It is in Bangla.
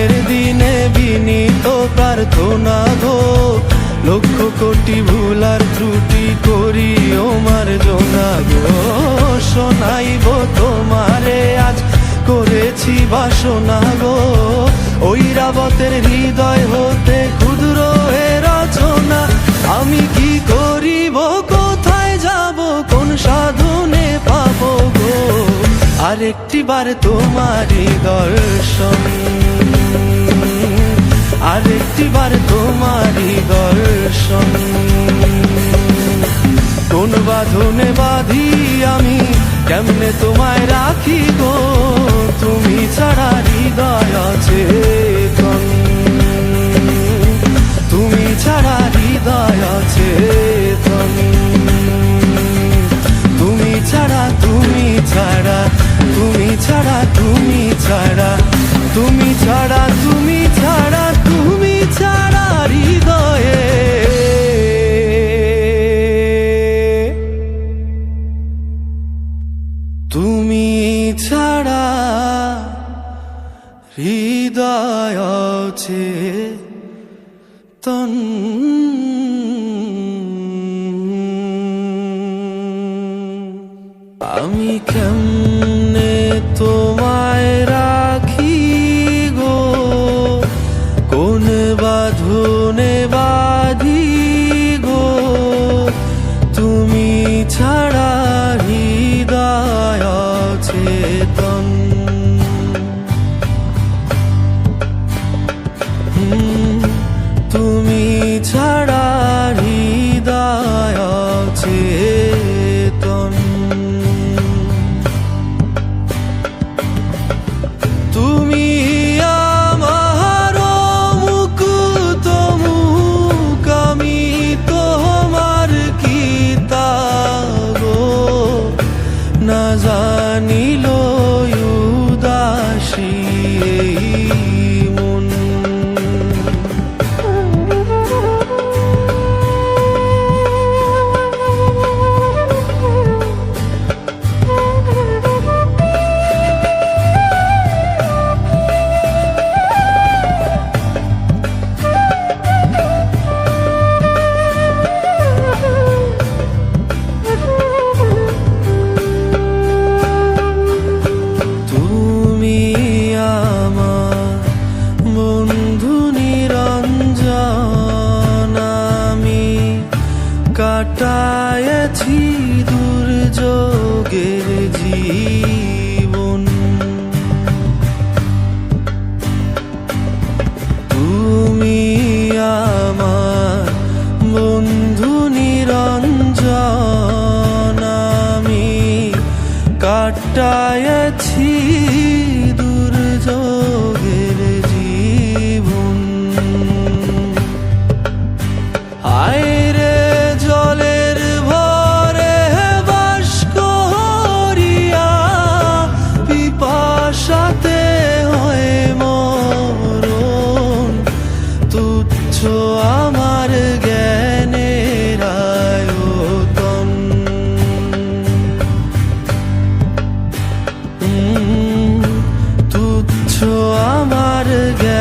দিনের দিনে বিনীত প্রার্থনা গো। লক্ষ কোটি ভুলার ত্রুটি করি ওমার জোনা গো। শোনাইব তোমারে, আজ করেছি বাসনা গো। ওই রাবতের হৃদয় হতে ক্ষুদ্র এ রচনা। আমি কি করিব, কোথায় যাব, কোন সাধনে পাব গো? আরেকটি বার তোমারই দর্শন। আরেকটি বার তোমারই দর্শন। কোন বাঁধনে বাঁধি আমি, কেমনে তোমায় রাখি গো? তুমি ছাড়া হৃদয় আছে তুমি ছাড়া হৃদয় আছে তুমি ছাড়া তুমি ছাড়া তুমি ছাড়া, তুমি হৃদয় আছে তন। আমি কেমনে জানি কাটায়েছি দুর্যোগের জীবন। তুমি আমার বন্ধু নিরঞ্জন আমি কাটায়েছি harga